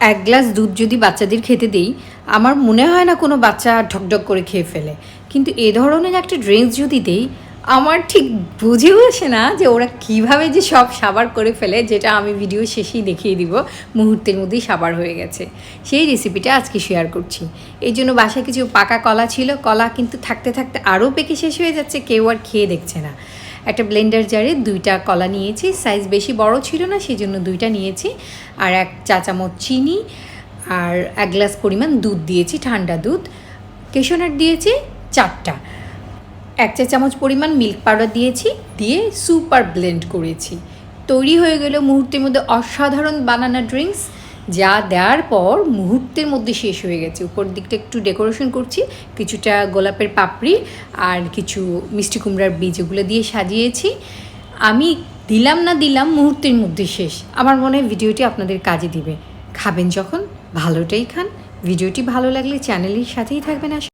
এক গ্লাস দুধ যদি বাচ্চাদের খেতে দিই, আমার মনে হয় না কোনো বাচ্চা ঢকঢক করে খেয়ে ফেলে। কিন্তু এ ধরনের একটা ড্রিঙ্কস যদি দেই, আমার ঠিক বুঝে বসে না যে ওরা কীভাবে যে সব সাবার করে ফেলে, যেটা আমি ভিডিও শেষেই দেখিয়ে দিব, মুহূর্তের মধ্যেই সাবার হয়ে গেছে। সেই রেসিপিটা আজকে শেয়ার করছি। এই জন্য বাসায় কিছু পাকা কলা ছিল, কলা কিন্তু থাকতে থাকতে আরও পেকে শেষ হয়ে যাচ্ছে, কেউ আর খেয়ে দেখছে না। একটা ব্লেন্ডার জারে দুইটা কলা নিয়েছি। সাইজ বেশি বড় ছিল না সেই জন্য দুইটা নিয়েছি। আর এক চা চামচ চিনি আর এক গ্লাস পরিমাণ দুধ দিয়েছি, ঠান্ডা দুধ। কেশনাট দিয়েছি চারটা। এক চা চামচ পরিমাণ মিল্ক পাউডার দিয়েছি, দিয়ে সুপার ব্লেন্ড করেছি। তৈরি হয়ে গেল মুহূর্তের মধ্যে অসাধারণ বানানা ড্রিঙ্কস। যা দেওয়ার পর মুহূর্তের মধ্যে শেষ হয়ে গেছে। উপর দিকটা একটু ডেকোরেশন করছি, কিছুটা গোলাপের পাপড়ি আর কিছু মিষ্টি কুমড়ার বীজ এগুলো দিয়ে সাজিয়েছি। আমি দিলাম না দিলাম মুহূর্তের মধ্যে শেষ। আমার মনে হয় ভিডিওটি আপনাদের কাজে দিবে। খাবেন যখন, ভালোটাই খান। ভিডিওটি ভালো লাগলে চ্যানেলের সাথেই থাকবেন।